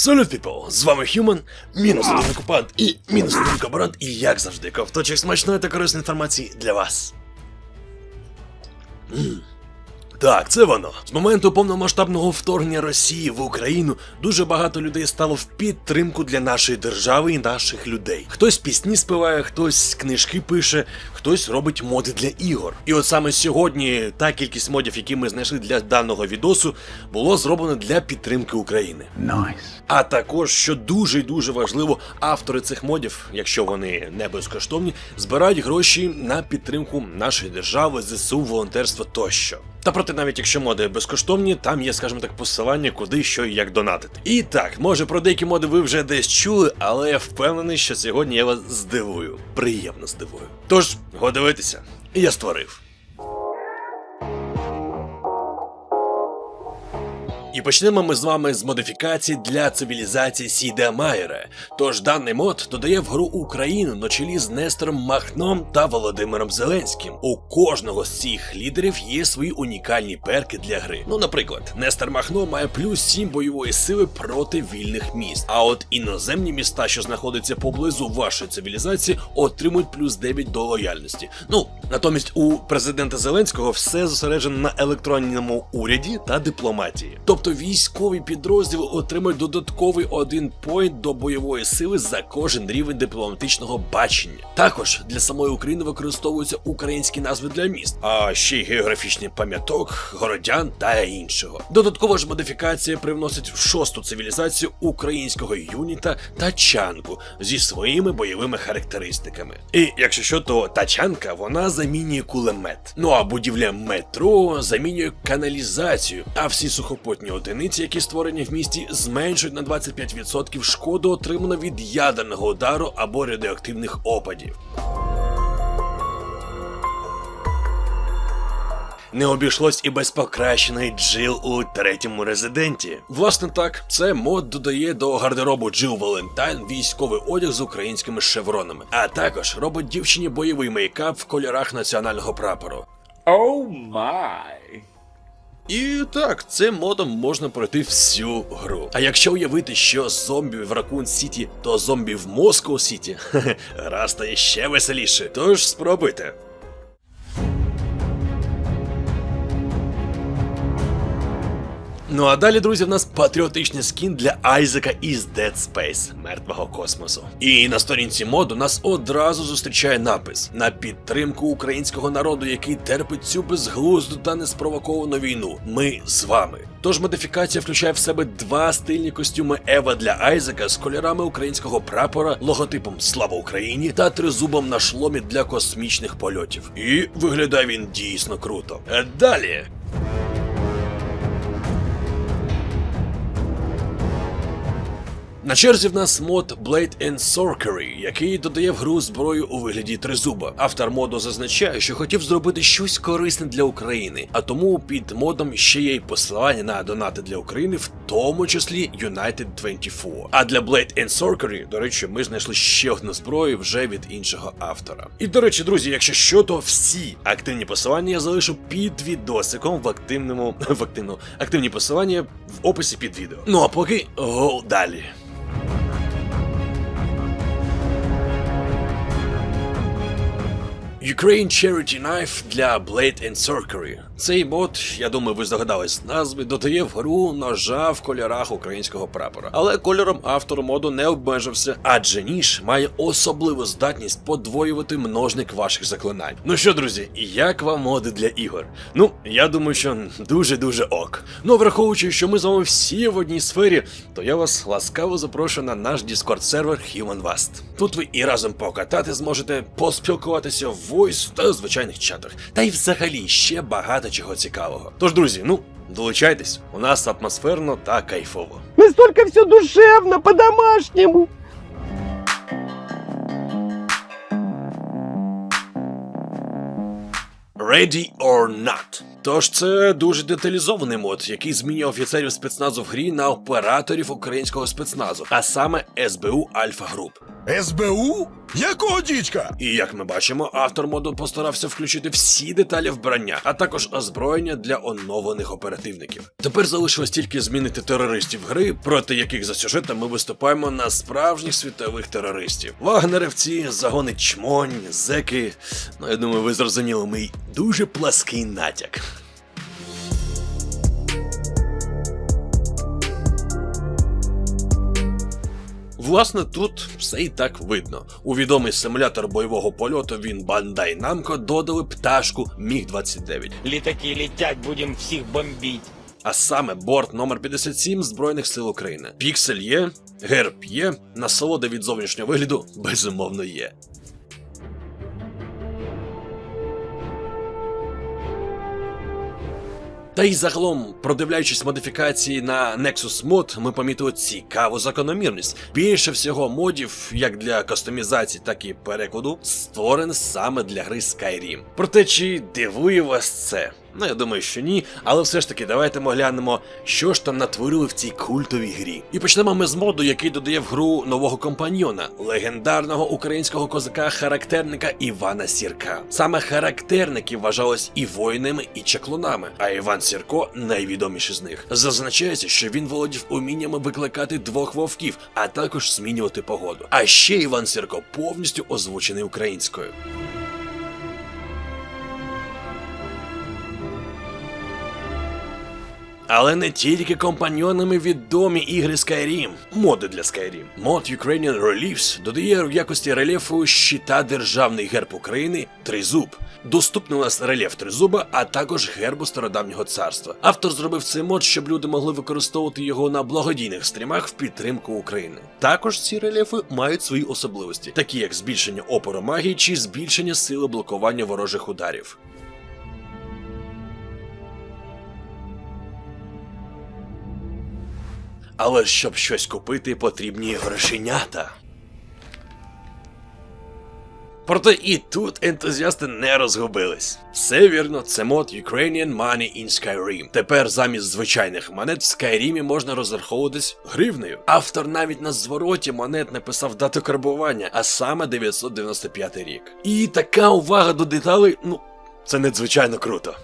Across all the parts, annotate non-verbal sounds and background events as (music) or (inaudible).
Салют, people! З вами Human, мінус один окупант і мінус один кабарант, і як завжди, ковточок смачної та корисної інформації для вас. М. Так, це воно. З моменту повномасштабного вторгнення Росії в Україну дуже багато людей стало в підтримку для нашої держави і наших людей. Хтось пісні співає, хтось книжки пише, хтось робить моди для ігор. І от саме сьогодні та кількість модів, які ми знайшли для даного відосу, було зроблено для підтримки України. Nice. А також, що дуже і дуже важливо, автори цих модів, якщо вони не безкоштовні, збирають гроші на підтримку нашої держави, ЗСУ, волонтерства тощо. Та проте, навіть якщо моди безкоштовні, там є, скажімо так, посилання, куди що і як донатити. І так, може про деякі моди ви вже десь чули, але я впевнений, що сьогодні я вас здивую. Приємно здивую. Тож, годивитися, я створив. І почнемо ми з вами з модифікацій для цивілізації Сіда Майера. Тож даний мод додає в гру Україну на чолі з Нестором Махном та Володимиром Зеленським. У кожного з цих лідерів є свої унікальні перки для гри. Ну, наприклад, Нестор Махно має плюс 7 бойової сили проти вільних міст. А от іноземні міста, що знаходяться поблизу вашої цивілізації, отримують плюс 9 до лояльності. Ну, натомість у президента Зеленського все зосереджено на електронному уряді та дипломатії. Тобто військові підрозділи отримують додатковий один поінт до бойової сили за кожен рівень дипломатичного бачення. Також для самої України використовуються українські назви для міст, а ще й географічний пам'яток, городян та іншого. Додаткова ж модифікація привносить в шосту цивілізацію українського юніта тачанку зі своїми бойовими характеристиками. І якщо що, то тачанка вона замінює кулемет. Ну а будівля метро замінює каналізацію, а всі сухопутні одиниці, які створені в місті, зменшують на 25% шкоду, отриману від ядерного удару або радіоактивних опадів. Не обійшлось і без покращеної джил у третьому резиденті. Власне так, це мод додає до гардеробу Джил Валентайн військовий одяг з українськими шевронами, а також робить дівчині бойовий мейкап в кольорах національного прапору. Oh my. І так, цим модом можна пройти всю гру. А якщо уявити, що зомбі в Ракун Сіті, то зомбі в Москву Сіті, (laughs) гра стає ще веселіше. Тож спробуйте. Ну а далі, друзі, в нас патріотичний скін для Айзека із Dead Space мертвого космосу. І на сторінці моду нас одразу зустрічає напис на підтримку українського народу, який терпить цю безглузду та неспровоковану війну. Ми з вами. Тож модифікація включає в себе два стильні костюми Ева для Айзека з кольорами українського прапора, логотипом Слава Україні та тризубом на шломі для космічних польотів. І виглядає він дійсно круто. Е, Далі. На черзі в нас мод Blade and Sorcery, який додає в гру зброю у вигляді тризуба. Автор моду зазначає, що хотів зробити щось корисне для України, а тому під модом ще є й посилання на донати для України, в тому числі United 24. А для Blade and Sorcery, до речі, ми знайшли ще одну зброю вже від іншого автора. І до речі, друзі, якщо що, то всі активні посилання я залишу під відосиком в активному (laughs) в активно активні посилання в описі під відео. Ну а поки го далі. Ukraine Charity Knife для Blade and Sorcery. Цей мод, я думаю, ви здогадались назви, додає в гру ножа в кольорах українського прапора. Але кольором автор моду не обмежився, адже ніж має особливу здатність подвоювати множник ваших заклинань. Ну що, друзі, як вам моди для ігор? Ну, я думаю, що дуже-дуже ок. Ну, враховуючи, що ми з вами всі в одній сфері, то я вас ласкаво запрошую на наш Discord сервер Human Vast. Тут ви і разом покатати зможете, поспілкуватися в войс та звичайних чатах. Та й взагалі ще багато чого цікавого. Тож, друзі, ну долучайтесь, у нас атмосферно та кайфово. Настолько все душевно, по-домашнему. Ready or Not. Тож це дуже деталізований мод, який змінює офіцерів спецназу в грі на операторів українського спецназу, а саме СБУ Альфа Груп. СБУ? Якого дідька? І як ми бачимо, автор моду постарався включити всі деталі вбрання, а також озброєння для оновлених оперативників. Тепер залишилось тільки змінити терористів гри, проти яких за сюжетом ми виступаємо на справжніх світових терористів. Вагнерівці, загони чмонь, зеки. Ну я думаю, ви зрозуміли мій дуже плаский натяк. Власне, тут все і так видно. У відомий симулятор бойового польоту він Bandai Namco додали пташку Міг-29, Літаки літять, будемо всіх бомбити. а саме борт номер 57 Збройних сил України. Піксель є, герб є, насолода від зовнішнього вигляду безумовно є. Та й загалом, продивляючись модифікації на Nexus Mod, ми помітили цікаву закономірність. Більше всього модів, як для кастомізації, так і перекладу, створений саме для гри Skyrim. Проте чи дивує вас це? Ну, я думаю, що ні, але все ж таки давайте ми глянемо, що ж там натворили в цій культовій грі. І почнемо ми з моду, який додає в гру нового компаньйона, легендарного українського козака-характерника Івана Сірка. Саме характерники вважались і воїнами, і чаклунами, а Іван Сірко найвідоміший з них. Зазначається, що він володів уміннями викликати двох вовків, а також змінювати погоду. А ще Іван Сірко повністю озвучений українською. Але не тільки компаньйонами відомі ігри Skyrim, моди для Skyrim. Мод Ukrainian Reliefs додає в якості рельєфу щита державний герб України Тризуб. Доступний у нас рельєф Тризуба, а також гербу стародавнього царства. Автор зробив цей мод, щоб люди могли використовувати його на благодійних стрімах в підтримку України. Також ці рельєфи мають свої особливості, такі як збільшення опору магії чи збільшення сили блокування ворожих ударів. Але щоб щось купити, потрібні грошенята. Проте і тут ентузіасти не розгубились. Все вірно, це мод Ukrainian Money in Skyrim. Тепер замість звичайних монет в Skyrim можна розраховуватись гривнею. Автор навіть на звороті монет написав дату карбування, а саме 995 рік. І така увага до деталей, ну, це надзвичайно круто.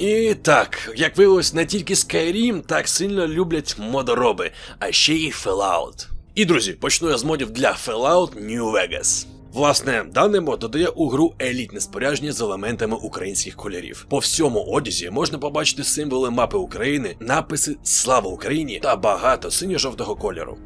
І так, як виявилось, не тільки Skyrim так сильно люблять модороби, а ще й Fallout. І друзі, почну я з модів для Fallout New Vegas. Власне, даний мод додає у гру елітне спорядження з елементами українських кольорів. По всьому одязі можна побачити символи мапи України, написи Слава Україні та багато синьо-жовтого кольору.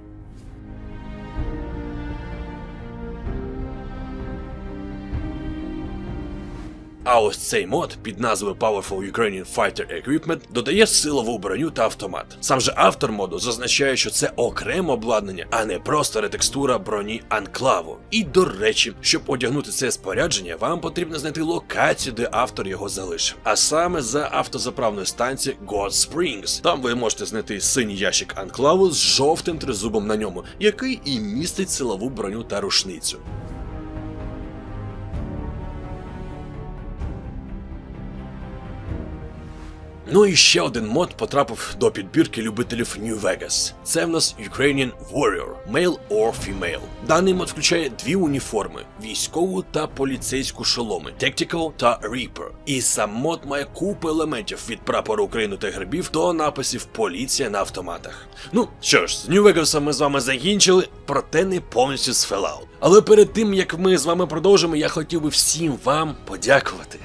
А ось цей мод під назвою Powerful Ukrainian Fighter Equipment додає силову броню та автомат. Сам же автор моду зазначає, що це окреме обладнання, а не просто ретекстура броні анклаву. І до речі, щоб одягнути це спорядження, вам потрібно знайти локацію, де автор його залишив. А саме за автозаправною станцією God Springs. Там ви можете знайти синій ящик анклаву з жовтим тризубом на ньому, який і містить силову броню та рушницю. Ну і ще один мод потрапив до підбірки любителів New Vegas. Це в нас Ukrainian Warrior, Male or Female. Даний мод включає дві уніформи: військову та поліцейську шоломи, Tactical та Reaper. І сам мод має купу елементів від прапору України та гербів до написів поліція на автоматах. Ну що ж, з New Vegas ми з вами закінчили, проте не повністю з Fallout. Але перед тим як ми з вами продовжимо, я хотів би всім вам подякувати.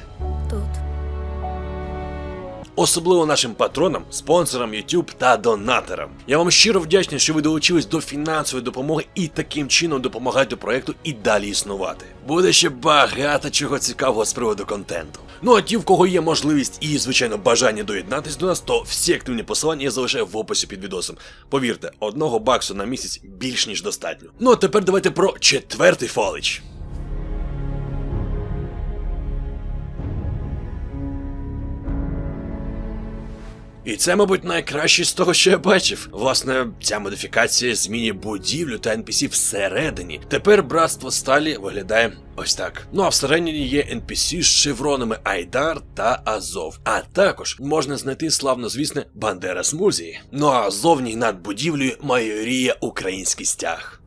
Особливо нашим патронам, спонсорам YouTube та донаторам. Я вам щиро вдячний, що ви долучились до фінансової допомоги і таким чином допомагаєте проекту і далі існувати. Буде ще багато чого цікавого з приводу контенту. Ну а ті, в кого є можливість і, звичайно, бажання доєднатись до нас, то всі активні посилання я залишаю в описі під відосом. Повірте, одного баксу на місяць більш ніж достатньо. Ну а тепер давайте про четвертий фалич. І це, мабуть, найкраще з того, що я бачив. Власне, ця модифікація змінює будівлю та NPC всередині. Тепер братство сталі виглядає ось так. Ну а всередині є NPC з шевронами Айдар та Азов. А також можна знайти славнозвісне Бандера Смузії. Ну а зовні над будівлею майоріє український стяг.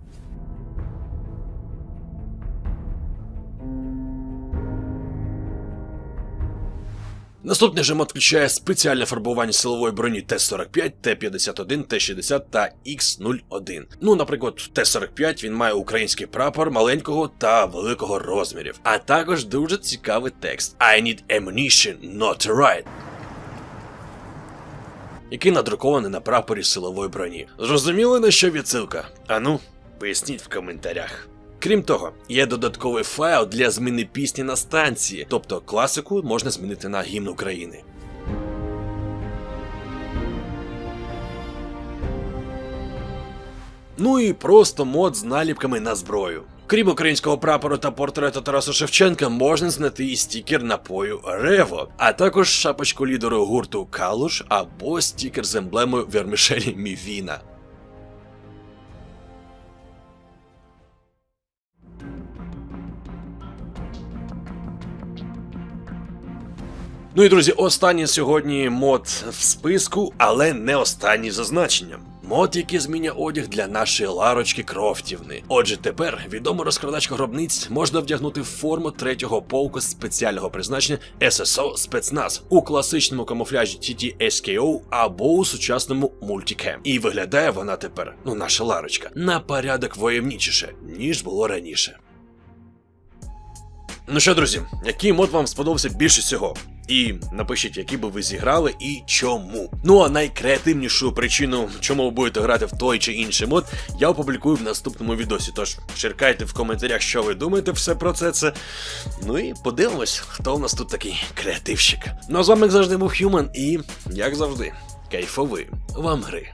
Наступний же мод включає спеціальне фарбування силової броні Т-45, Т-51, Т-60 та Х-01. Ну, наприклад, Т-45 він має український прапор маленького та великого розмірів, а також дуже цікавий текст I need ammunition, not a right. Який надрукований на прапорі силової броні. Зрозуміли на що відсилка? Ану, поясніть в коментарях. Крім того, є додатковий файл для зміни пісні на станції, тобто класику можна змінити на гімн України. Ну і просто мод з наліпками на зброю. Крім українського прапору та портрету Тараса Шевченка, можна знайти і стікер напою Рево, а також шапочку лідеру гурту Калуш або стікер з емблемою Вермішелі Мівіна. Ну і друзі, останній сьогодні мод в списку, але не останній за значенням. Мод, який змінює одяг для нашої Ларочки Крофтівни. Отже, тепер відому розкрадачка гробниць можна вдягнути в форму третього полку спеціального призначення SSO спецназ у класичному камуфляжі TT SKO або у сучасному мультикем. І виглядає вона тепер, ну наша Ларочка, на порядок воєвнічіше, ніж було раніше. Ну що, друзі, який мод вам сподобався більше всього? І напишіть, які би ви зіграли і чому. Ну а найкреативнішу причину, чому ви будете грати в той чи інший мод, я опублікую в наступному відосі. Тож черкайте в коментарях, що ви думаєте все про це. це. Ну і подивимось, хто у нас тут такий креативщик. Ну а з вами як завжди був Human і, як завжди, кайфовий вам гри.